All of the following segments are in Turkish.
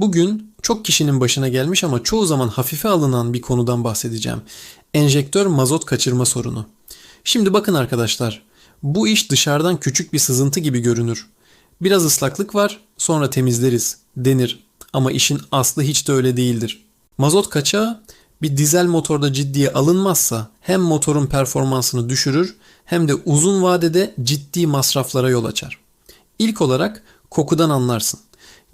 Bugün çok kişinin başına gelmiş ama çoğu zaman hafife alınan bir konudan bahsedeceğim. Enjektör mazot kaçırma sorunu. Şimdi bakın arkadaşlar. Bu iş dışarıdan küçük bir sızıntı gibi görünür. Biraz ıslaklık var, sonra temizleriz denir. Ama işin aslı hiç de öyle değildir. Mazot kaçağı bir dizel motorda ciddiye alınmazsa hem motorun performansını düşürür hem de uzun vadede ciddi masraflara yol açar. İlk olarak kokudan anlarsın.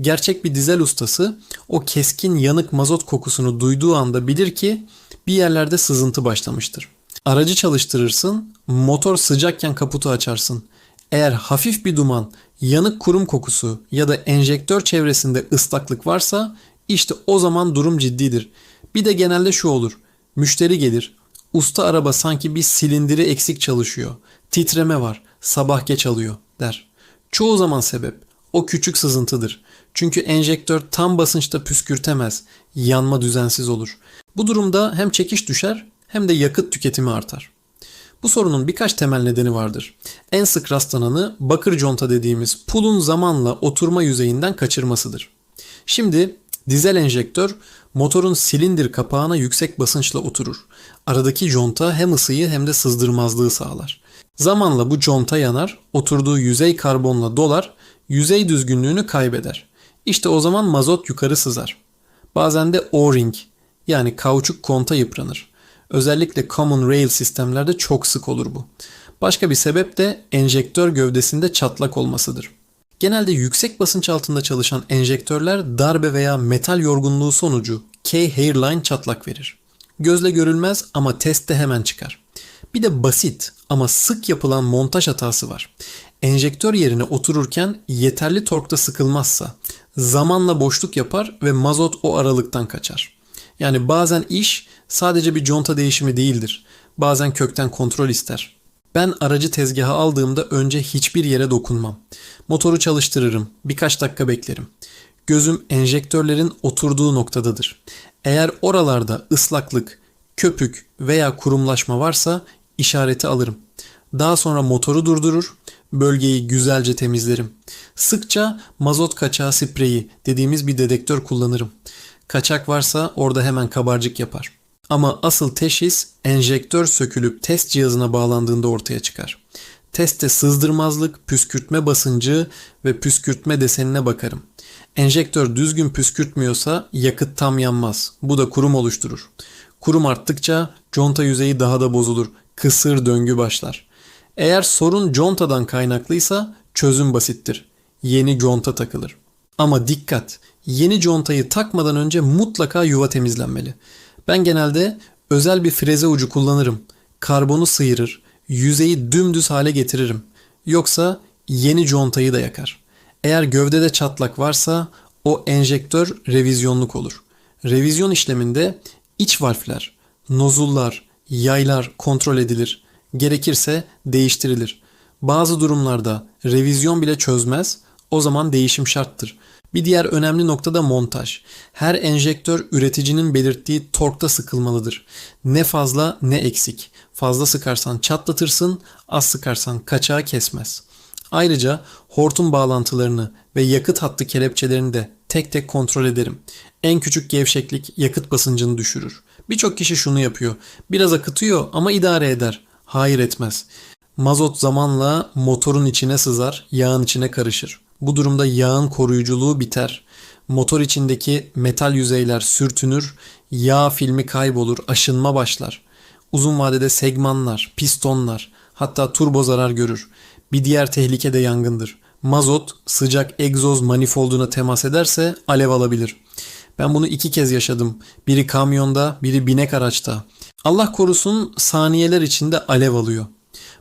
Gerçek bir dizel ustası o keskin yanık mazot kokusunu duyduğu anda bilir ki bir yerlerde sızıntı başlamıştır. Aracı çalıştırırsın, motor sıcakken kaputu açarsın. Eğer hafif bir duman, yanık kurum kokusu ya da enjektör çevresinde ıslaklık varsa işte o zaman durum ciddidir. Bir de genelde şu olur. Müşteri gelir. Usta araba sanki bir silindiri eksik çalışıyor. Titreme var. Sabah geç alıyor der. Çoğu zaman sebep o küçük sızıntıdır. Çünkü enjektör tam basınçta püskürtemez. Yanma düzensiz olur. Bu durumda hem çekiş düşer hem de yakıt tüketimi artar. Bu sorunun birkaç temel nedeni vardır. En sık rastlananı bakır conta dediğimiz pulun zamanla oturma yüzeyinden kaçırmasıdır. Şimdi dizel enjektör motorun silindir kapağına yüksek basınçla oturur. Aradaki conta hem ısıyı hem de sızdırmazlığı sağlar. Zamanla bu conta yanar, oturduğu yüzey karbonla dolar, yüzey düzgünlüğünü kaybeder. İşte o zaman mazot yukarı sızar. Bazen de O-ring yani kauçuk konta yıpranır. Özellikle common rail sistemlerde çok sık olur bu. Başka bir sebep de enjektör gövdesinde çatlak olmasıdır. Genelde yüksek basınç altında çalışan enjektörler darbe veya metal yorgunluğu sonucu K-hairline çatlak verir. Gözle görülmez ama testte hemen çıkar. Bir de basit ama sık yapılan montaj hatası var. Enjektör yerine otururken yeterli torkta sıkılmazsa zamanla boşluk yapar ve mazot o aralıktan kaçar. Yani bazen iş sadece bir conta değişimi değildir. Bazen kökten kontrol ister. Ben aracı tezgaha aldığımda önce hiçbir yere dokunmam. Motoru çalıştırırım, birkaç dakika beklerim. Gözüm enjektörlerin oturduğu noktadadır. Eğer oralarda ıslaklık, köpük veya kurumlaşma varsa işareti alırım. Daha sonra motoru durdurur, bölgeyi güzelce temizlerim. Sıkça mazot kaçağı spreyi dediğimiz bir dedektör kullanırım. Kaçak varsa orada hemen kabarcık yapar. Ama asıl teşhis enjektör sökülüp test cihazına bağlandığında ortaya çıkar. Testte sızdırmazlık, püskürtme basıncı ve püskürtme desenine bakarım. Enjektör düzgün püskürtmüyorsa yakıt tam yanmaz. Bu da kurum oluşturur. Kurum arttıkça conta yüzeyi daha da bozulur. Kısır döngü başlar. Eğer sorun contadan kaynaklıysa çözüm basittir. Yeni conta takılır. Ama dikkat! Yeni contayı takmadan önce mutlaka yuva temizlenmeli. Ben genelde özel bir freze ucu kullanırım. Karbonu sıyırır, yüzeyi dümdüz hale getiririm. Yoksa yeni contayı da yakar. Eğer gövdede çatlak varsa o enjektör revizyonluk olur. Revizyon işleminde iç valfler, nozullar, yaylar kontrol edilir. Gerekirse değiştirilir. Bazı durumlarda revizyon bile çözmez, o zaman değişim şarttır. Bir diğer önemli nokta da montaj. Her enjektör üreticinin belirttiği torkta sıkılmalıdır. Ne fazla ne eksik. Fazla sıkarsan çatlatırsın, az sıkarsan kaçağı kesmez. Ayrıca hortum bağlantılarını ve yakıt hattı kelepçelerini de tek tek kontrol ederim. En küçük gevşeklik yakıt basıncını düşürür. Birçok kişi şunu yapıyor. Biraz akıtıyor ama idare eder. Hayır etmez. Mazot zamanla motorun içine sızar, yağın içine karışır. Bu durumda yağın koruyuculuğu biter. Motor içindeki metal yüzeyler sürtünür, yağ filmi kaybolur, aşınma başlar. Uzun vadede segmanlar, pistonlar, hatta turbo zarar görür. Bir diğer tehlike de yangındır. Mazot sıcak egzoz manifolduna temas ederse alev alabilir. Ben bunu iki kez yaşadım. Biri kamyonda, biri binek araçta. Allah korusun saniyeler içinde alev alıyor.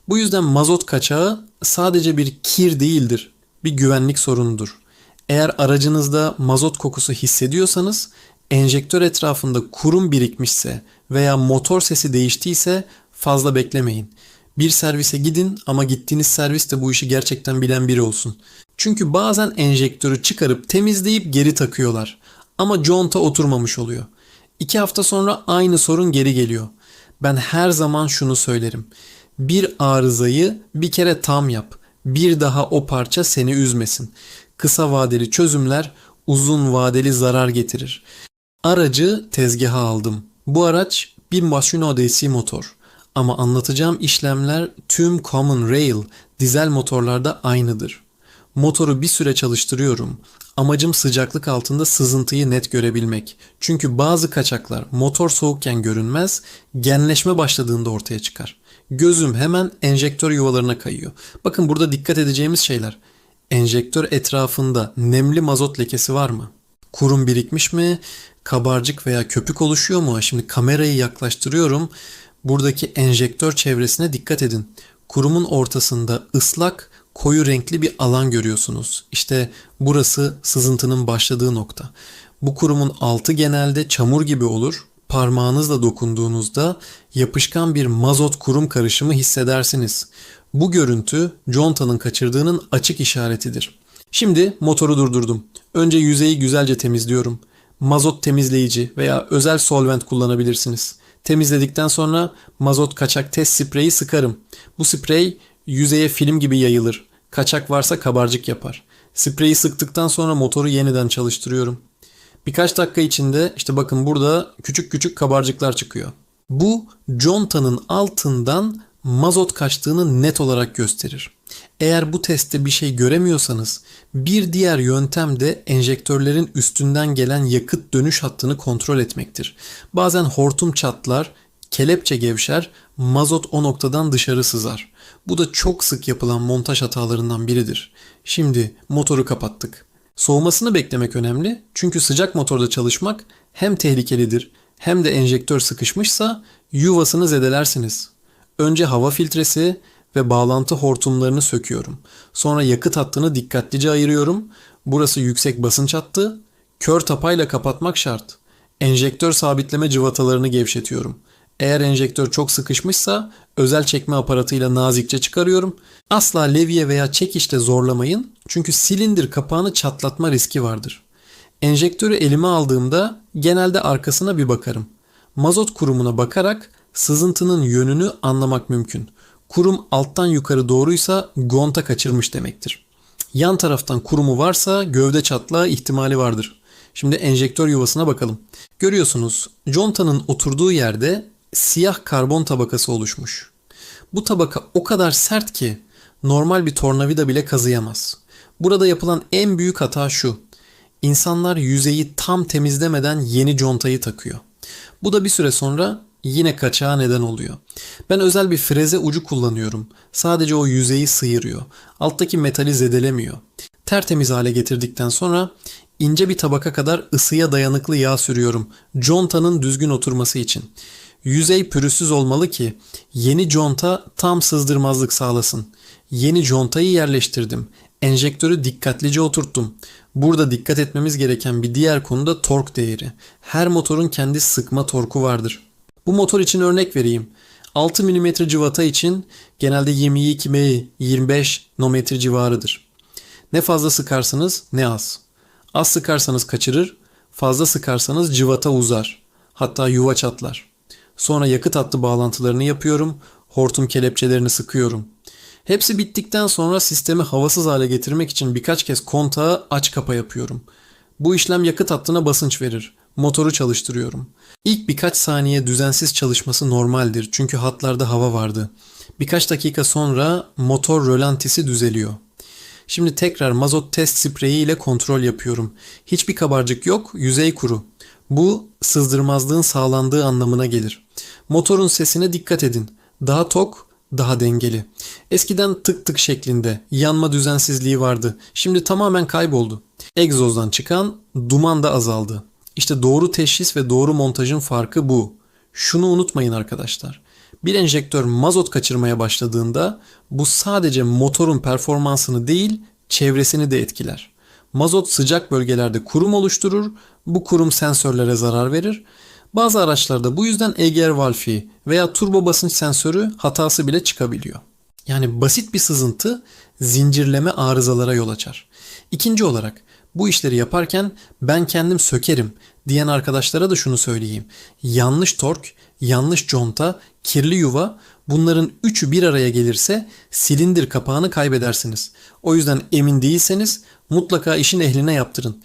Bu yüzden mazot kaçağı sadece bir kir değildir bir güvenlik sorunudur. Eğer aracınızda mazot kokusu hissediyorsanız enjektör etrafında kurum birikmişse veya motor sesi değiştiyse fazla beklemeyin. Bir servise gidin ama gittiğiniz servis de bu işi gerçekten bilen biri olsun. Çünkü bazen enjektörü çıkarıp temizleyip geri takıyorlar. Ama conta oturmamış oluyor. İki hafta sonra aynı sorun geri geliyor. Ben her zaman şunu söylerim. Bir arızayı bir kere tam yap bir daha o parça seni üzmesin. Kısa vadeli çözümler uzun vadeli zarar getirir. Aracı tezgaha aldım. Bu araç bir Maschino DC motor. Ama anlatacağım işlemler tüm Common Rail dizel motorlarda aynıdır. Motoru bir süre çalıştırıyorum. Amacım sıcaklık altında sızıntıyı net görebilmek. Çünkü bazı kaçaklar motor soğukken görünmez, genleşme başladığında ortaya çıkar. Gözüm hemen enjektör yuvalarına kayıyor. Bakın burada dikkat edeceğimiz şeyler. Enjektör etrafında nemli mazot lekesi var mı? Kurum birikmiş mi? Kabarcık veya köpük oluşuyor mu? Şimdi kamerayı yaklaştırıyorum. Buradaki enjektör çevresine dikkat edin. Kurumun ortasında ıslak, koyu renkli bir alan görüyorsunuz. İşte burası sızıntının başladığı nokta. Bu kurumun altı genelde çamur gibi olur. Parmağınızla dokunduğunuzda yapışkan bir mazot kurum karışımı hissedersiniz. Bu görüntü contanın kaçırdığının açık işaretidir. Şimdi motoru durdurdum. Önce yüzeyi güzelce temizliyorum. Mazot temizleyici veya özel solvent kullanabilirsiniz. Temizledikten sonra mazot kaçak test spreyi sıkarım. Bu sprey yüzeye film gibi yayılır. Kaçak varsa kabarcık yapar. Spreyi sıktıktan sonra motoru yeniden çalıştırıyorum. Birkaç dakika içinde işte bakın burada küçük küçük kabarcıklar çıkıyor. Bu contanın altından mazot kaçtığını net olarak gösterir. Eğer bu testte bir şey göremiyorsanız bir diğer yöntem de enjektörlerin üstünden gelen yakıt dönüş hattını kontrol etmektir. Bazen hortum çatlar, kelepçe gevşer, mazot o noktadan dışarı sızar. Bu da çok sık yapılan montaj hatalarından biridir. Şimdi motoru kapattık. Soğumasını beklemek önemli çünkü sıcak motorda çalışmak hem tehlikelidir hem de enjektör sıkışmışsa yuvasını zedelersiniz. Önce hava filtresi ve bağlantı hortumlarını söküyorum. Sonra yakıt hattını dikkatlice ayırıyorum. Burası yüksek basınç hattı. Kör tapayla kapatmak şart. Enjektör sabitleme cıvatalarını gevşetiyorum. Eğer enjektör çok sıkışmışsa özel çekme aparatıyla nazikçe çıkarıyorum. Asla levye veya çekişle zorlamayın çünkü silindir kapağını çatlatma riski vardır. Enjektörü elime aldığımda genelde arkasına bir bakarım. Mazot kurumuna bakarak sızıntının yönünü anlamak mümkün. Kurum alttan yukarı doğruysa gonta kaçırmış demektir. Yan taraftan kurumu varsa gövde çatlağı ihtimali vardır. Şimdi enjektör yuvasına bakalım. Görüyorsunuz contanın oturduğu yerde siyah karbon tabakası oluşmuş. Bu tabaka o kadar sert ki normal bir tornavida bile kazıyamaz. Burada yapılan en büyük hata şu. İnsanlar yüzeyi tam temizlemeden yeni contayı takıyor. Bu da bir süre sonra yine kaçağa neden oluyor. Ben özel bir freze ucu kullanıyorum. Sadece o yüzeyi sıyırıyor. Alttaki metali zedelemiyor. Tertemiz hale getirdikten sonra ince bir tabaka kadar ısıya dayanıklı yağ sürüyorum. Contanın düzgün oturması için. Yüzey pürüzsüz olmalı ki yeni conta tam sızdırmazlık sağlasın. Yeni contayı yerleştirdim. Enjektörü dikkatlice oturttum. Burada dikkat etmemiz gereken bir diğer konu da tork değeri. Her motorun kendi sıkma torku vardır. Bu motor için örnek vereyim. 6 mm cıvata için genelde 22 m 25 nometre civarıdır. Ne fazla sıkarsanız ne az. Az sıkarsanız kaçırır, fazla sıkarsanız cıvata uzar. Hatta yuva çatlar. Sonra yakıt hattı bağlantılarını yapıyorum, hortum kelepçelerini sıkıyorum. Hepsi bittikten sonra sistemi havasız hale getirmek için birkaç kez kontağı aç kapa yapıyorum. Bu işlem yakıt hattına basınç verir. Motoru çalıştırıyorum. İlk birkaç saniye düzensiz çalışması normaldir çünkü hatlarda hava vardı. Birkaç dakika sonra motor rölantisi düzeliyor. Şimdi tekrar mazot test spreyi ile kontrol yapıyorum. Hiçbir kabarcık yok, yüzey kuru. Bu sızdırmazlığın sağlandığı anlamına gelir. Motorun sesine dikkat edin. Daha tok, daha dengeli. Eskiden tık tık şeklinde yanma düzensizliği vardı. Şimdi tamamen kayboldu. Egzozdan çıkan duman da azaldı. İşte doğru teşhis ve doğru montajın farkı bu. Şunu unutmayın arkadaşlar. Bir enjektör mazot kaçırmaya başladığında bu sadece motorun performansını değil, çevresini de etkiler. Mazot sıcak bölgelerde kurum oluşturur, bu kurum sensörlere zarar verir. Bazı araçlarda bu yüzden EGR valfi veya turbo basınç sensörü hatası bile çıkabiliyor. Yani basit bir sızıntı zincirleme arızalara yol açar. İkinci olarak bu işleri yaparken ben kendim sökerim diyen arkadaşlara da şunu söyleyeyim. Yanlış tork, yanlış conta, kirli yuva bunların üçü bir araya gelirse silindir kapağını kaybedersiniz. O yüzden emin değilseniz mutlaka işin ehline yaptırın.